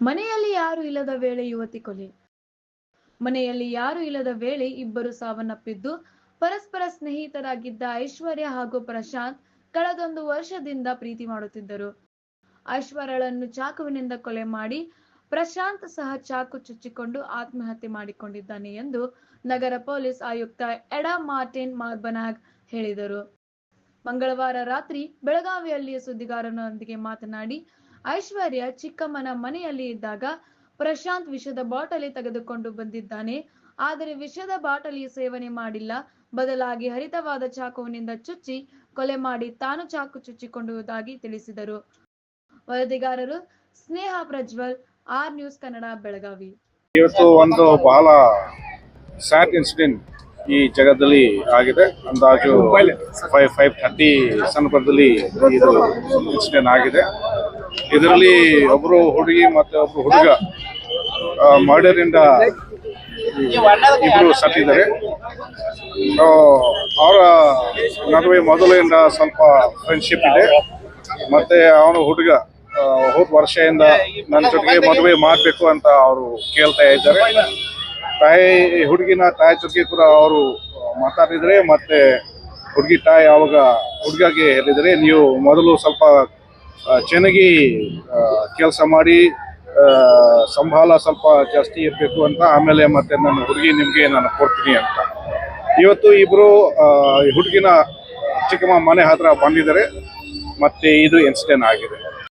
ಮನೆಯಲ್ಲಿ ಯಾರು ಇಲ್ಲದ ವೇಳೆ ಯುವತಿ ಕೊಲೆ? ಮನೆಯಲ್ಲಿ ಯಾರು ಇಲ್ಲದ ವೇಳೆ ಇಬ್ಬರು ಸಾವನ್ನಪ್ಪಿದ್ದು? ಪರಸ್ಪರ ಸ್ನೇಹಿತರಾಗಿದ್ದ ಐಶ್ವರ್ಯ ಹಾಗೂ ಪ್ರಶಾಂತ್ ಕಳೆದೊಂದು ವರ್ಷದಿಂದ ಪ್ರೀತಿ ಮಾಡುತ್ತಿದ್ದರು. ಐಶ್ವರ್ಯಳನ್ನು ಚಾಕುವಿನಿಂದ ಕೊಲೆ ಮಾಡಿ ಪ್ರಶಾಂತ್ ಸಹ ಚಾಕು ಚುಚ್ಚಿಕೊಂಡು ಆತ್ಮಹತ್ಯೆ ಮಾಡಿಕೊಂಡಿದ್ದಾನೆ ಎಂದು ನಗರ ಪೊಲೀಸ್ ಆಯುಕ್ತ ಎಡಾ ಮಾರ್ಟಿನ್ ಮಾರ್ಬನಾಗ್ ಹೇಳಿದರು. ಮಂಗಳವಾರ ರಾತ್ರಿ ಬೆಳಗಾವಿಯಲ್ಲಿ ಸುದ್ದಿಗಾರನೊಂದಿಗೆ ಮಾತನಾಡಿ ಐಶ್ವರ್ಯ ಚಿಕ್ಕಮ್ಮನ ಮನೆಯಲ್ಲಿ ಇದ್ದಾಗ ಪ್ರಶಾಂತ್ ವಿಷದ ಬಾಟಲಿ ತೆಗೆದುಕೊಂಡು ಬಂದಿದ್ದಾನೆ. ಆದರೆ ವಿಷದ ಬಾಟಲಿ ಸೇವನೆ ಮಾಡಿಲ್ಲ. ಬದಲಾಗಿ ಹರಿತವಾದ ಚಾಕುವಿನಿಂದ ಚುಚ್ಚಿ ಕೊಲೆ ಮಾಡಿ ತಾನು ಚಾಕು ಚುಚ್ಚಿಕೊಂಡುವುದಾಗಿ ತಿಳಿಸಿದರು. ವರದಿಗಾರರು ಸ್ನೇಹ ಪ್ರಜ್ವಲ್, ಆರ್ ನ್ಯೂಸ್ ಕನ್ನಡ, ಬೆಳಗಾವಿ. ಇವತ್ತು ಒಂದು ಬಹಳ ಸ್ಯಾಡ್ ಇನ್ಸಿಡೆಂಟ್ ಈ ಜಗದಲ್ಲಿ ಆಗಿದೆ. ಅಂದಾಜು ಫೈವ್ ಫೈವ್ ಥರ್ಟಿ ಸಂದರ್ಭದಲ್ಲಿ ಇದು ಇನ್ಸಿಡೆಂಟ್ ಆಗಿದೆ. ಇದರಲ್ಲಿ ಒಬ್ಬರು ಹುಡುಗಿ ಮತ್ತೆ ಒಬ್ರು ಹುಡುಗ ಮರ್ಡರ್ ಇಂದ ಇಬ್ರು ಸತ್ತಿದ್ದಾರೆ. ಅವರ ನಡುವೆ ಮೊದಲಿಂದ ಸ್ವಲ್ಪ ಫ್ರೆಂಡ್ಶಿಪ್ ಇದೆ. ಮತ್ತೆ ಅವನು ಹುಡುಗ ಹೋದ ವರ್ಷದಿಂದ ನನ್ನ ಜೊತೆಗೆ ಮದುವೆ ಮಾಡಬೇಕು ಅಂತ ಅವರು ಕೇಳ್ತಾ ಇದ್ದಾರೆ. ತಾಯಿ, ಹುಡುಗಿನ ತಾಯಿ ಜೊತೆಗೆ ಕೂಡ ಅವರು ಮಾತಾಡಿದರೆ ಮತ್ತೆ ಹುಡುಗಿ ತಾಯಿ ಅವಾಗ ಹುಡುಗಗೆ ಹೇಳಿದರೆ, ನೀವು ಮೊದಲು ಸ್ವಲ್ಪ ಚೆನ್ನಾಗಿ ಕೆಲಸ ಮಾಡಿ ಸಂಬಳ ಸ್ವಲ್ಪ ಜಾಸ್ತಿ ಇರಬೇಕು ಅಂತ, ಆಮೇಲೆ ಮತ್ತೆ ನನ್ನ ಹುಡುಗಿ ನಿಮಗೆ ನಾನು ಕೊಡ್ತೀನಿ ಅಂತ. ಇವತ್ತು ಇಬ್ಬರು ಹುಡುಗಿನ ಚಿಕ್ಕಮ್ಮ ಮನೆ ಹತ್ರ ಬಂದಿದ್ದಾರೆ. ಮತ್ತೆ ಇದು ಇನ್ಸಿಡೆಂಟ್ ಆಗಿದೆ.